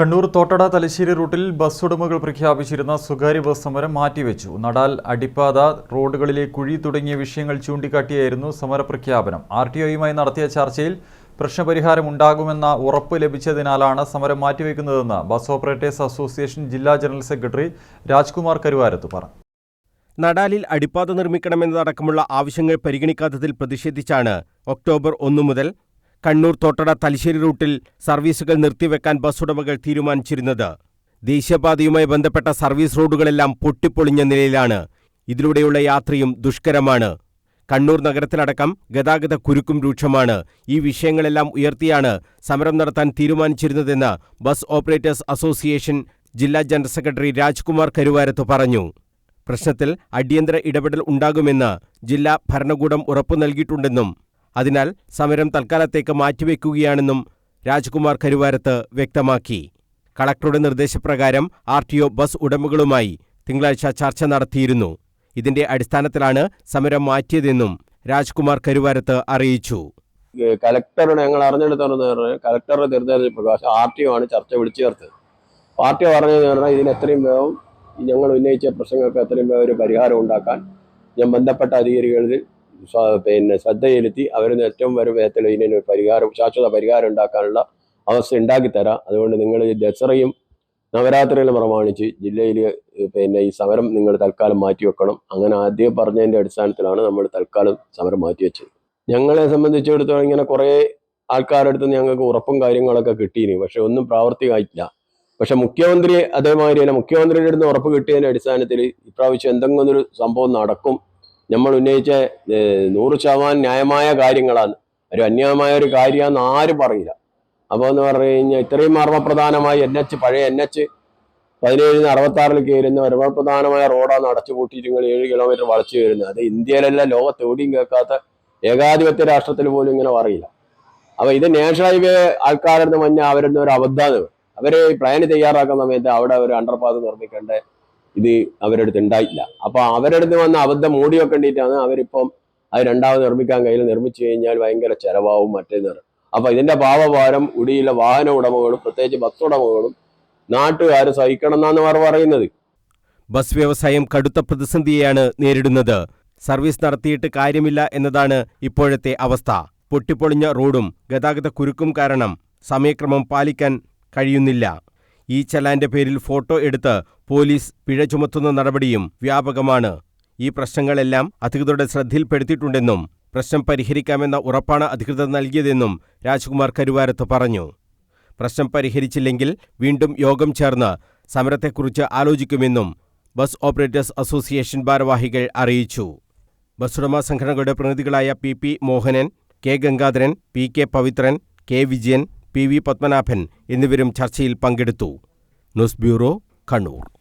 കണ്ണൂർ തോട്ടട തലശ്ശേരി റൂട്ടിൽ ബസ് ഉടമകൾ പ്രഖ്യാപിച്ചിരുന്ന സ്വകാര്യ ബസ് സമരം മാറ്റിവെച്ചു. നടാൽ അടിപ്പാത റോഡുകളിലെ കുഴി തുടങ്ങിയ വിഷയങ്ങൾ ചൂണ്ടിക്കാട്ടിയായിരുന്നു സമരപ്രഖ്യാപനം. ആർ ടി ഒയുമായി നടത്തിയ ചർച്ചയിൽ പ്രശ്നപരിഹാരം ഉണ്ടാകുമെന്ന ഉറപ്പ് ലഭിച്ചതിനാലാണ് സമരം മാറ്റിവെക്കുന്നതെന്ന് ബസ് ഓപ്പറേറ്റേഴ്സ് അസോസിയേഷൻ ജില്ലാ ജനറൽ സെക്രട്ടറി രാജ്കുമാർ കരുവാരത്ത് പറഞ്ഞു. നടാലിൽ അടിപ്പാത നിർമ്മിക്കണമെന്നതടക്കമുള്ള ആവശ്യങ്ങൾ പരിഗണിക്കാത്തതിൽ പ്രതിഷേധിച്ചാണ് ഒക്ടോബർ ഒന്നു മുതൽ കണ്ണൂർ തോട്ടട തലശ്ശേരി റൂട്ടിൽ സർവീസുകൾ നിർത്തിവെക്കാൻ ബസ് ഉടമകൾ തീരുമാനിച്ചിരുന്നത്. ദേശീയപാതയുമായി ബന്ധപ്പെട്ട സർവീസ് റോഡുകളെല്ലാം പൊട്ടിപ്പൊളിഞ്ഞ നിലയിലാണ്. ഇതിലൂടെയുള്ള യാത്രയും ദുഷ്കരമാണ്. കണ്ണൂർ നഗരത്തിലടക്കം ഗതാഗത കുരുക്കും രൂക്ഷമാണ്. ഈ വിഷയങ്ങളെല്ലാം ഉയർത്തിയാണ് സമരം നടത്താൻ തീരുമാനിച്ചിരുന്നതെന്ന് ബസ് ഓപ്പറേറ്റേഴ്സ് അസോസിയേഷൻ ജില്ലാ ജനറൽ സെക്രട്ടറി രാജ്കുമാർ കരുവാരത്ത് പറഞ്ഞു. പ്രശ്നത്തിൽ അടിയന്തര ഇടപെടൽ ഉണ്ടാകുമെന്ന് ജില്ലാ ഭരണകൂടം ഉറപ്പു നൽകിയിട്ടുണ്ടെന്നും അതിനാൽ സമരം തൽക്കാലത്തേക്ക് മാറ്റിവെക്കുകയാണെന്നും രാജ്കുമാർ കരുവാരത്ത് വ്യക്തമാക്കി. കളക്ടറുടെ നിർദ്ദേശപ്രകാരം ആർ ടി ഒ ബസ് ഉടമകളുമായി തിങ്കളാഴ്ച ചർച്ച നടത്തിയിരുന്നു. ഇതിന്റെ അടിസ്ഥാനത്തിലാണ് സമരം മാറ്റിയതെന്നും രാജ്കുമാർ കരുവാരത്ത് അറിയിച്ചു. കലക്ടറുടെ ഞങ്ങൾ അറിഞ്ഞെടുത്തോന്ന് കലക്ടറുടെ തിരഞ്ഞെടുപ്പ് നിർദ്ദേശപ്രകാരം ആർ ടി ഒ ആണ് ചർച്ച വിളിച്ചു ചേർത്തത് പാർട്ടി പറഞ്ഞതെന്ന് പറഞ്ഞാൽ ഇതിന് എത്രയും വേഗം ഞങ്ങൾ ഉന്നയിച്ച പ്രശ്നങ്ങൾക്ക് എത്രയും വേഗം ഒരു പരിഹാരം ഉണ്ടാക്കാൻ ഞാൻ ബന്ധപ്പെട്ട അധികാരികളിൽ പിന്നെ ശ്രദ്ധ ചെലുത്തി അവരിൽ ഏറ്റവും വരും വേഗത്തിൽ ഇതിനൊരു പരിഹാരം ശാശ്വത പരിഹാരം ഉണ്ടാക്കാനുള്ള അവസ്ഥ ഉണ്ടാക്കിത്തരാം. അതുകൊണ്ട് നിങ്ങൾ ദസറയും നവരാത്രിയിലും പ്രമാണിച്ച് ജില്ലയിൽ പിന്നെ ഈ സമരം നിങ്ങൾ തൽക്കാലം മാറ്റി വെക്കണം. അങ്ങനെ ആദ്യം പറഞ്ഞതിന്റെ അടിസ്ഥാനത്തിലാണ് നമ്മൾ തൽക്കാലം സമരം മാറ്റി മാറ്റിവെച്ചത് ഞങ്ങളെ സംബന്ധിച്ചിടത്തോളം ഇങ്ങനെ കുറേ അടുത്ത് ഞങ്ങൾക്ക് ഉറപ്പും കാര്യങ്ങളൊക്കെ കിട്ടിയിനി പക്ഷെ ഒന്നും പ്രാവർത്തികമായിട്ടില്ല. പക്ഷെ മുഖ്യമന്ത്രി അതേമാതിരി തന്നെ മുഖ്യമന്ത്രിയുടെ അടുത്ത് ഉറപ്പ് കിട്ടിയതിന്റെ അടിസ്ഥാനത്തിൽ ഇപ്രാവശ്യം എന്തെങ്കിലും ഒരു സംഭവം നടക്കും നമ്മൾ ഉന്നയിച്ച നൂറ് ശതമാനം ന്യായമായ കാര്യങ്ങളാണ്. ഒരു അന്യായമായ ഒരു കാര്യമാണെന്ന് ആരും പറയില്ല. അപ്പോൾ എന്ന് പറഞ്ഞു കഴിഞ്ഞാൽ ഇത്രയും മർമ്മപ്രധാനമായി എൻ എച്ച് പഴയ എൻ എച്ച് പതിനേഴിന് അറുപത്താറിൽ കയറുന്ന മർമ്മപ്രധാനമായ റോഡാണ് അടച്ചുപൂട്ടിയിട്ട് നിങ്ങൾ ഏഴ് കിലോമീറ്റർ വളച്ചു വരുന്നത് അത് ഇന്ത്യയിലല്ല ലോകത്ത് എവിടെയും കേൾക്കാത്ത ഏകാധിപത്യ രാഷ്ട്രത്തിൽ പോലും ഇങ്ങനെ പറയില്ല. അപ്പൊ ഇത് നാഷണൽ ഹൈവേ ആൾക്കാരുടെ മുന്നേ അവരുടെ ഒരു അബദ്ധാണ് അവർ പ്ലാൻ തയ്യാറാക്കുന്ന സമയത്ത് അവിടെ ഒരു അണ്ടർപാസ് നിർമ്മിക്കേണ്ട ഇത് അവരുടെ അടുത്ത് ഉണ്ടായില്ല. അപ്പൊ അവരുടെ അടുത്ത് വന്ന അബദ്ധം മൂടി വെക്കേണ്ടിയിട്ടാണ് അവരിപ്പം അത് രണ്ടാമത് നിർമ്മിക്കാൻ കഴിയില്ല നിർമ്മിച്ചു കഴിഞ്ഞാൽ ഭയങ്കര ചെലവാവും മറ്റേന്ന് അപ്പോൾ ഇതിന്റെ പാവഭാരം ഉടിയിലെ വാഹന ഉടമകളും പ്രത്യേകിച്ച് ബസ് ഉടമകളും നാട്ടുകാർ സഹിക്കണം എന്നാണ് അവർ പറയുന്നത്. ബസ് വ്യവസായം കടുത്ത പ്രതിസന്ധിയെയാണ് നേരിടുന്നത്. സർവീസ് നടത്തിയിട്ട് കാര്യമില്ല എന്നതാണ് ഇപ്പോഴത്തെ അവസ്ഥ. പൊട്ടിപ്പൊളിഞ്ഞ റോഡും ഗതാഗത കുരുക്കും കാരണം സമയക്രമം പാലിക്കാൻ കഴിയുന്നില്ല. ഈ ചലാന്റെ പേരിൽ ഫോട്ടോ എടുത്ത് പോലീസ് പിഴ ചുമത്തുന്ന നടപടിയും വ്യാപകമാണ്. ഈ പ്രശ്നങ്ങളെല്ലാം അധികൃതരുടെ ശ്രദ്ധയിൽപ്പെടുത്തിയിട്ടുണ്ടെന്നും പ്രശ്നം പരിഹരിക്കാമെന്ന ഉറപ്പാണ് അധികൃതർ നൽകിയതെന്നും രാജ്കുമാർ കരുവാരത്ത് പറഞ്ഞു. പ്രശ്നം പരിഹരിച്ചില്ലെങ്കിൽ വീണ്ടും യോഗം ചേർന്ന് സമരത്തെക്കുറിച്ച് ആലോചിക്കുമെന്നും ബസ് ഓപ്പറേറ്റേഴ്സ് അസോസിയേഷൻ ഭാരവാഹികൾ അറിയിച്ചു. ബസ് ഉടമ സംഘടനകളുടെ പ്രതിനിധികളായ P P Mohanan K Gangadharan P K Pavithran K Vijayan P V Padmanabhan എന്നിവരും ചർച്ചയിൽ പങ്കെടുത്തു. News bureau Kannur.